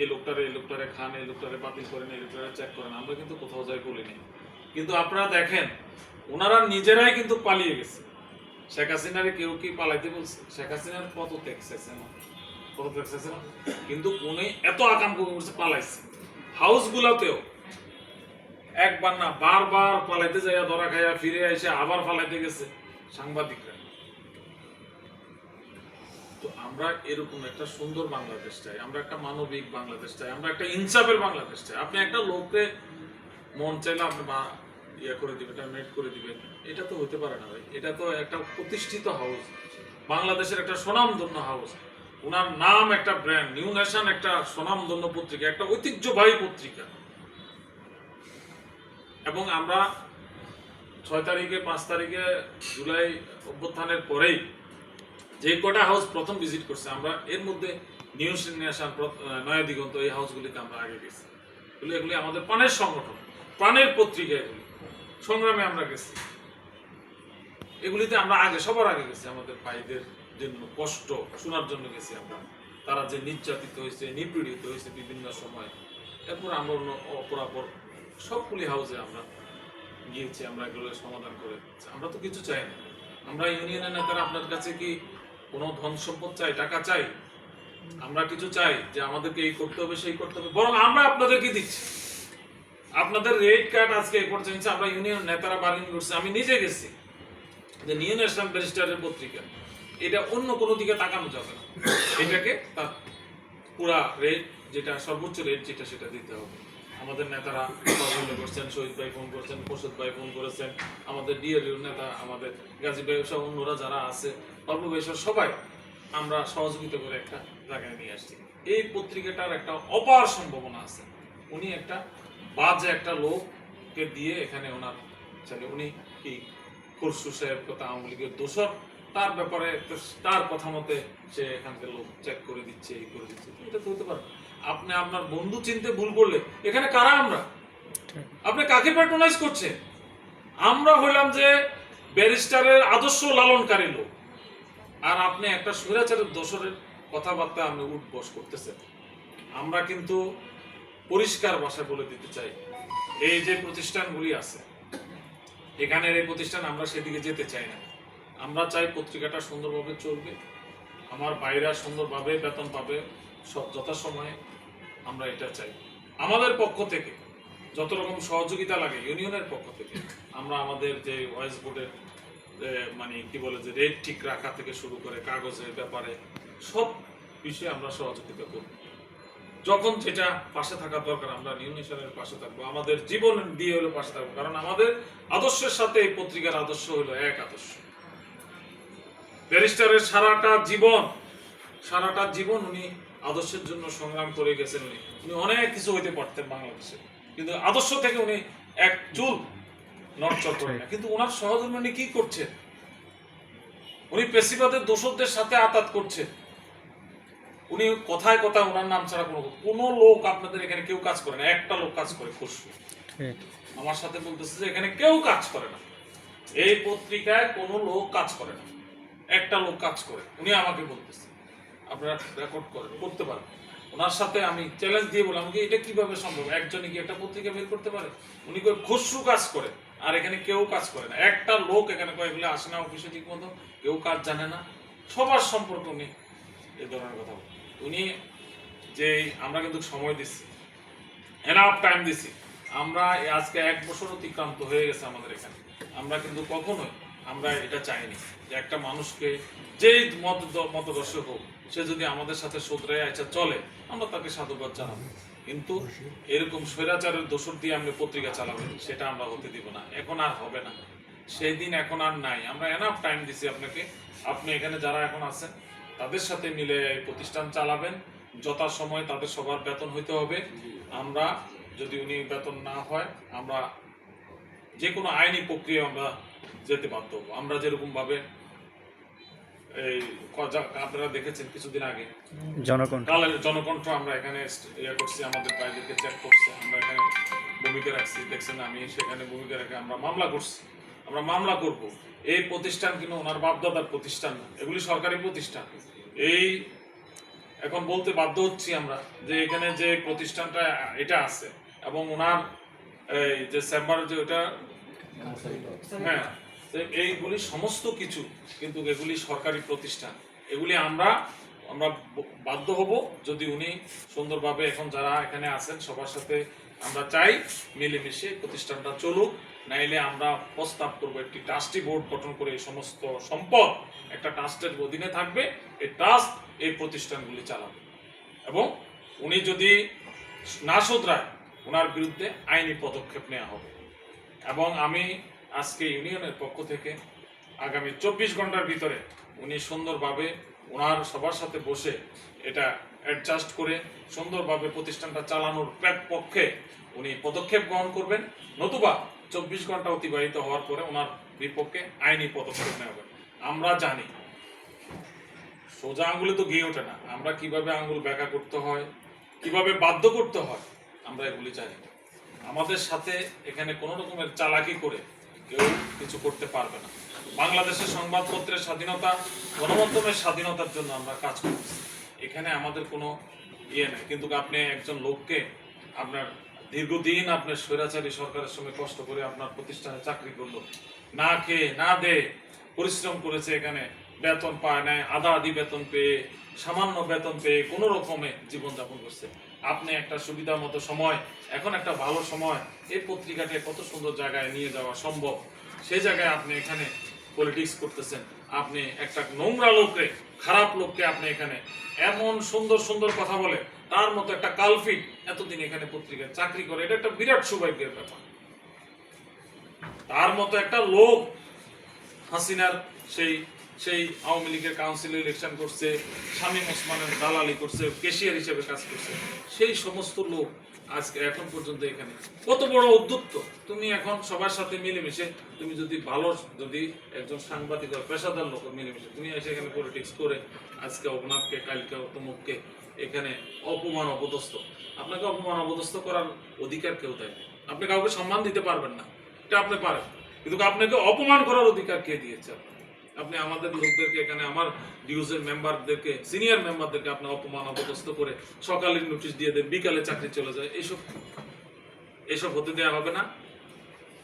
এই লোকটারে এই লোকটারে খান, এই লোকটারে বাতিল করেন, এই লোকটারে চেক করেন, আমরা কিন্তু কোথাও যাই বলিনি কিন্তু আপনারা দেখেন, ওনারা নিজেরাই কিন্তু পালিয়ে গেছে। শেখ হাসিনারে কেউ কি পালাইতে বলছে? শেখ হাসিনার কত কত কিন্তু উনি এত আকাম করছে, পালাইছে। হাউস গুলাতেও একবার না বারবার পালাইতে যাইয়া, ধরা খাইয়া ফিরে এসে আবার পালাইতে গেছে সাংবাদিকরা। তো আমরা এরকম একটা সুন্দর বাংলাদেশ চাই, আমরা একটা মানবিক বাংলাদেশ চাই, আমরা একটা ইনসাফের বাংলাদেশ চাই। আপনি একটা লোককে মন চাইলে আপনি বা ইয়ে করে দিবেন টার্মিনেট করে দিবেন, এটা তো হতে পারে না ভাই। এটা তো একটা প্রতিষ্ঠিত হাউস বাংলাদেশের একটা স্বনামধন্য হাউস ওনার নাম একটা ব্র্যান্ড নিউ নেশন একটা স্বনামধন্য পত্রিকা, একটা ঐতিহ্যবাহী পত্রিকা। এবং আমরা ছয় তারিখে, পাঁচ তারিখে জুলাই অভ্যুত্থানের পরেই যে কটা হাউস প্রথম ভিজিট করছে, আমরা এর মধ্যে নিউজ নেশন নয়া দিগন্ত, এই হাউসগুলিতে আমরা আগে গেছি। এগুলি এগুলি আমাদের প্রাণের সংগঠন, প্রাণের পত্রিকা এগুলি। সংগ্রামে আমরা গেছি। এগুলিতে আমরা আগে, সবার আগে গেছি আমাদের ভাইদের জন্য কষ্ট, শোনার জন্য গেছি আমরা। তারা যে নির্যাতিত হয়েছে, নিপীড়িত হয়েছে বিভিন্ন সময়, এরপর আমরা অন্য অপরাপর সবগুলি হাউসে আমরা গিয়েছি, আমরা এগুলো সমাধান করে। আমরা তো কিছু চাই না। আমরা ইউনিয়নের নেতারা আপনার কাছে কি কোনো ধন সম্পদ চাই, টাকা চাই, আমরা কিছু চাই যে আমাদেরকে এই করতে হবে, সেই করতে হবে, বরং আমরা আপনাদেরকে দিচ্ছি। আপনাদের রেড কার্ড আজকে পর্যন্ত আমরা ইউনিয়ন নেতারা বার্গেন করছে, আমি নিজে গেছি। যে নিউ ন্যাশনাল ব্যারিস্টারের পত্রিকা, এটা অন্য কোনো দিকে তাকানো যাবে না। এটাকে তার পুরা রেট যেটা, সর্বোচ্চ রেট যেটা, সেটা দিতে হবে। আমাদের নেতারা ফোন করছেন, শহীদ ভাই ফোন করছেন, প্রসুদ ভাই ফোন করেছেন, আমাদের ডিএর নেতা, আমাদের গাজী ভাই সহ অন্যরা যারা আছে অল্প বয়সের সবাই আমরা সহযোগিতা করে একটা জায়গায় নিয়ে আসছি। এই পত্রিকাটার একটা অপার সম্ভাবনা আছে। উনি একটা বাজে একটা লোককে দিয়ে এখানে ওনার ছেলে, উনি কি খরসু সাহেব কথা আওয়ামী লীগের দোষর, তার ব্যাপারে তার কথা মতে সে এখানকার লোক চেক করে দিচ্ছে, এই করে দিচ্ছে। এটা তো হতে পারে। আপনি আপনার বন্ধু চিনতে ভুল করলে, এখানে কারা আমরা? আপনি কাকে প্যাট্রোনাইজ করছেন? আমরা হইলাম যে ব্যারিস্টারের আদর্শ লালনকারী লোক। আর আপনি একটা স্বৈরাচারের দোষরের কথাবার্তা আপনি উঠবস করতেছেন আমরা কিন্তু পরিষ্কার ভাষায় বলে দিতে চাই। এই যে প্রতিষ্ঠানগুলি আছে, এখানের এই প্রতিষ্ঠান আমরা সেদিকে যেতে চাই না। আমরা চাই পত্রিকাটা সুন্দরভাবে চলবে, আমার বাইরা সুন্দরভাবে বেতন পাবে, সব যথাসময়ে আমরা এটা চাই। আমাদের পক্ষ থেকে যত রকম সহযোগিতা লাগে, ইউনিয়নের পক্ষ থেকে, আমরা আমাদের যে ভয়েস বোর্ডের মানে কি বলে যে রেট ঠিক রাখা থেকে শুরু করে কাগজের ব্যাপারে সব বিষয়ে আমরা সহযোগিতা করব যখন যেটা পাশে থাকা দরকার, আমরা নিউ নেশনের পাশে থাকব, আমাদের জীবন দিয়ে হলো পাশে থাকব, কারণ আমাদের আদর্শের সাথে এই পত্রিকার আদর্শ হলো এক আদর্শ। ব্যারিস্টারের সারাটা জীবন সারাটা জীবন উনি আদর্শের জন্য সংগ্রাম করে গেছেন উনি। উনি অনেক কিছু হইতে পারতেন বাংলাদেশে। কিন্তু আদর্শ থেকে উনি এক চুল নড়চড় করেন না কিন্তু ওনার সহধর্মী উনি কি করছেন উনি পেশিবাদের দোষরদের সাথে আতাত করছেন উনি কথায় কথায় ওনার নাম ছাড়া কোনো কোনো লোক আপনাদের এখানে কেউ কাজ করে না। একটা লোক কাজ করে খুশবু আমার সাথে বলতেছে যে এখানে কেউ কাজ করে না। এই পত্রিকায় কোনো লোক কাজ করে না। একটা লোক কাজ করে। উনি আমাকে বলতেছে। আপনারা রেকর্ড করেন করতে পারেন ওনার সাথে আমি চ্যালেঞ্জ দিয়ে বললাম কি এটা কীভাবে সম্ভব? একজনই কি একটা পত্রিকা বের করতে পারে? উনি কই খুশরু কাজ করে। আর এখানে কেউ কাজ করে না। একটা লোক এখানে কয়েকগুলো আসে না অফিসে ঠিক মতো। কেউ কাজ জানে না। সবার সম্পর্ক উনি এ ধরনের কথা। উনি যে, আমরা কিন্তু সময় দিচ্ছি। এনাফ টাইম দিছি আমরা আজকে এক বছর অতিক্রান্ত হয়ে গেছে আমাদের এখানে। আমরা কিন্তু কখনোই, আমরা এটা চাইনি যে একটা মানুষকে যেই মত মতদর্শ হোক সে যদি আমাদের সাথে শোধরায় আচ্ছা চলে, আমরা তাকে সাধুবাদ জানাব। কিন্তু এরকম স্বৈরাচারের দোষর দিয়ে আপনি পত্রিকা চালাবেন সেটা আমরা হতে দিব না। এখন আর হবে না। সেই দিন এখন আর নাই। আমরা এনাফ টাইম দিছি আপনাকে। আপনি এখানে যারা এখন আছেন, তাদের সাথে মিলে প্রতিষ্ঠান চালাবেন। যথাসময়ে তাদের সবার বেতন হইতে হবে। আমরা যদি উনি বেতন না হয়, আমরা যে কোনো আইনি প্রক্রিয়া আমরা যেতে বাধ্য আমরা যেরকম ভাবে এই আপনারা দেখেছেন কিছুদিন আগে। জনকণ্ঠ। জনকণ্ঠ আমরা এখানে ইয়ে করছি আমাদের ভাইদেরকে চেক করছি আমরা এখানে ভূমিকা রাখছি। দেখছেন আমি সেখানে ভূমিকা রেখে আমরা মামলা করছি। আমরা মামলা করব। এই প্রতিষ্ঠান কিন্তু ওনার বাপদাদার প্রতিষ্ঠান না এগুলি সরকারি প্রতিষ্ঠান। এই এখন বলতে বাধ্য হচ্ছি আমরা যে এখানে যে প্রতিষ্ঠানটা এটা আছে এবং ওনার এই যে চেম্বার যে ওটা হ্যাঁ তো এইগুলি সমস্ত কিছু কিন্তু এগুলি সরকারি প্রতিষ্ঠান। এগুলি আমরা আমরা বাধ্য হব যদি উনি সুন্দরভাবে এখন যারা এখানে আছেন সবার সাথে আমরা চাই মিলেমিশে প্রতিষ্ঠানটা চলুক। নাইলে আমরা প্রস্তাব করব একটি ট্রাস্টি বোর্ড গঠন করে এই সমস্ত সম্পদ একটা ট্রাস্টের অধীনে থাকবে, এই ট্রাস্ট এই প্রতিষ্ঠানগুলি চালাবে। এবং উনি যদি না শোধরায় ওনার বিরুদ্ধে আইনি পদক্ষেপ নেওয়া হবে। এবং আমি আজকে ইউনিয়নের পক্ষ থেকে আগামী চব্বিশ ঘণ্টার ভিতরে উনি সুন্দরভাবে ওনার সবার সাথে বসে এটা অ্যাডজাস্ট করে সুন্দরভাবে প্রতিষ্ঠানটা চালানোর পক্ষে উনি পদক্ষেপ গ্রহণ করবেন। নতুবা চব্বিশ ঘণ্টা অতিবাহিত হওয়ার পরে ওনার বিপক্ষে আইনি পদক্ষেপ নেওয়া হবে। আমরা জানি, সোজা আঙ্গুলে তো গিয়ে ওঠে না। আমরা কীভাবে আঙ্গুল ব্যাকা করতে হয়, কীভাবে বাধ্য করতে হয়, আমরা এগুলি জানি আমাদের সাথে এখানে কোনো রকমের চালাকি করে কেউ কিছু করতে পারবে না। বাংলাদেশের সংবাদপত্রের স্বাধীনতা, গণমাধ্যমের স্বাধীনতার জন্য আমরা কাজ করছি এখানে আমাদের কোনো ইয়ে নেই। কিন্তু আপনি একজন লোককে আপনার দীর্ঘদিন আপনার স্বৈরাচারী সরকারের সঙ্গে কষ্ট করে আপনার প্রতিষ্ঠানে চাকরি করল, না খেয়ে, না দে পরিশ্রম করেছে এখানে, বেতন পায় নাই, আধা আধি বেতন পেয়ে, সামান্য বেতন পেয়ে কোনো রকমে জীবনযাপন করছে। আপনি একটা সুবিধা মতো সময়, এখন একটা ভালো সময়, এই পত্রিকাকে কত সুন্দর জায়গায় নিয়ে যাওয়া সম্ভব। সেই জায়গায় আপনি এখানে পলিটিক্স করতেছেন। আপনি একটা নোংরা লোককে, খারাপ লোককে আপনি এখানে এমন সুন্দর সুন্দর কথা বলে, তার মতো একটা কালফিট এতদিন এখানে পত্রিকায় চাকরি করে, এটা একটা বিরাট সৌভাগ্যের ব্যাপার। তার মতো একটা লোক হাসিনার সেই সেই আওয়ামী লীগের কাউন্সিল ইলেকশন করছে, শামীম ওসমানের দালালি করছে কেশিয়ার হিসেবে কাজ করছে। সেই সমস্ত লোক আজকে এখন পর্যন্ত এখানে। কত বড় উদ্যুক্ত তুমি এখন সবার সাথে মিলেমিশে, তুমি যদি ভালো যদি একজন সাংবাদিক পেশাদার লোক মিলেমিশে, তুমি এসে এখানে পলিটিক্স করে আজকে অপনাথকে কালকে তমুককে এখানে অপমান অপদস্থ। আপনাকে অপমান অপদস্থ করার অধিকার কেউ দেয়। আপনি কাউকে সম্মান দিতে পারবেন না। এটা আপনি পারেন। কিন্তু আপনাকে অপমান করার অধিকার কে দিয়েছে আপনাকে? আপনি আমাদের লোকদেরকে এখানে, আমার ডিউজের মেম্বারদেরকে, সিনিয়র মেম্বারদেরকে আপনি অপমান, অপদস্থ করে সকালের নোটিশ দিয়ে দেন, বিকালে চাকরি চলে যায়, এসব এসব হতে দেওয়া হবে না।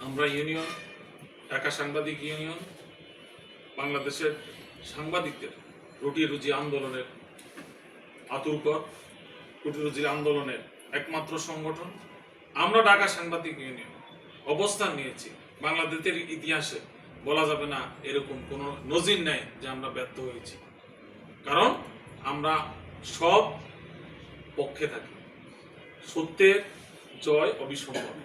আমরা ইউনিয়ন ঢাকা সাংবাদিক ইউনিয়ন বাংলাদেশের সাংবাদিকদের রুটি রুজি আন্দোলনের আতুরকর রুটি রুজি আন্দোলনের একমাত্র সংগঠন। আমরা ঢাকা সাংবাদিক ইউনিয়ন অবস্থান নিয়েছি। বাংলাদেশের ইতিহাসে বলা যাবে না এরকম কোনো নজির নেই যে আমরা ব্যর্থ হয়েছি। কারণ আমরা সব পক্ষে থাকি। সত্যের জয় অবিসম্ভব